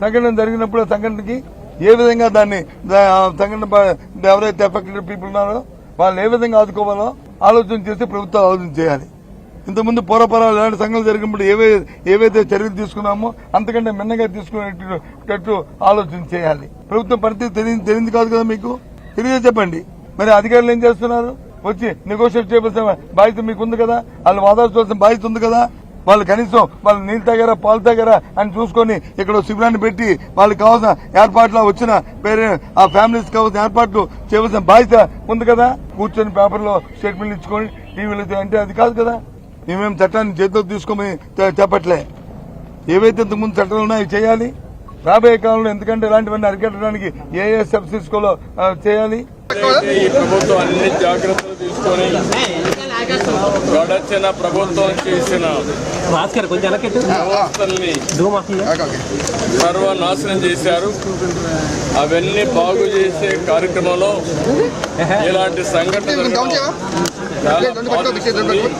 సంఘటన జరిగినప్పుడు సంఘటనకి ఏ విధంగా దాన్ని సంఘటన ఎవరైతే ఎఫెక్టెడ్ పీపుల్ ఉన్నారో వాళ్ళు ఏ విధంగా ఆదుకోవాలో ఆలోచన చేసి ప్రభుత్వం ఆలోచన చేయాలి. ఇంతకుముందు పూర్వపరాలు ఇలాంటి సంఘటన జరిగినప్పుడు ఏవే ఏవైతే చర్యలు తీసుకున్నామో అంతకంటే మిన్నగా తీసుకునేటట్టు ఆలోచన చేయాలి. ప్రభుత్వం పరిస్థితి తెలియదు తెలియదు కాదు కదా మీకు? తెలియదు చెప్పండి. మరి అధికారులు ఏం చేస్తున్నారు? వచ్చి నెగోషియేట్ చేయవలసిన బాధ్యత మీకు ఉంది కదా? వాళ్ళు వాదాల్సిన బాధ్యత ఉంది కదా? వాళ్ళు కనీసం వాళ్ళు నీళ్ళు దగ్గర పాలు దగ్గర అని చూసుకొని ఇక్కడ శిబిరాన్ని పెట్టి వాళ్ళకి కావాల్సిన ఏర్పాట్లు వచ్చిన పేరెంట్ ఆ ఫ్యామిలీస్ కావాల్సిన ఏర్పాట్లు చేయవలసిన బాధ్యత ఉంది కదా? కూర్చొని పేపర్లో స్టేట్మెంట్ ఇచ్చుకొని టీవీలో అంటే అది కాదు కదా? మేమేం చట్టాన్ని చేతిలో తీసుకోమని చెప్పట్లే ఏవైతే ఇంతకుముందు చట్టాలు ఉన్నాయో అవి చేయాలి? రాబోయే కాలంలో ఎందుకంటే ఇలాంటివన్నీ అరికట్టడానికి ఏ ఏ స్టెప్స్ తీసుకోవాలో చేయాలి? ఈ ప్రభుత్వం అన్ని జాగ్రత్తలు తీసుకొని గడచిన ప్రభుత్వం చేసిన వ్యవస్థల్ని సర్వనాశనం చేశారు. అవన్నీ బాగు చేసే కార్యక్రమంలో ఇలాంటి సంఘటన.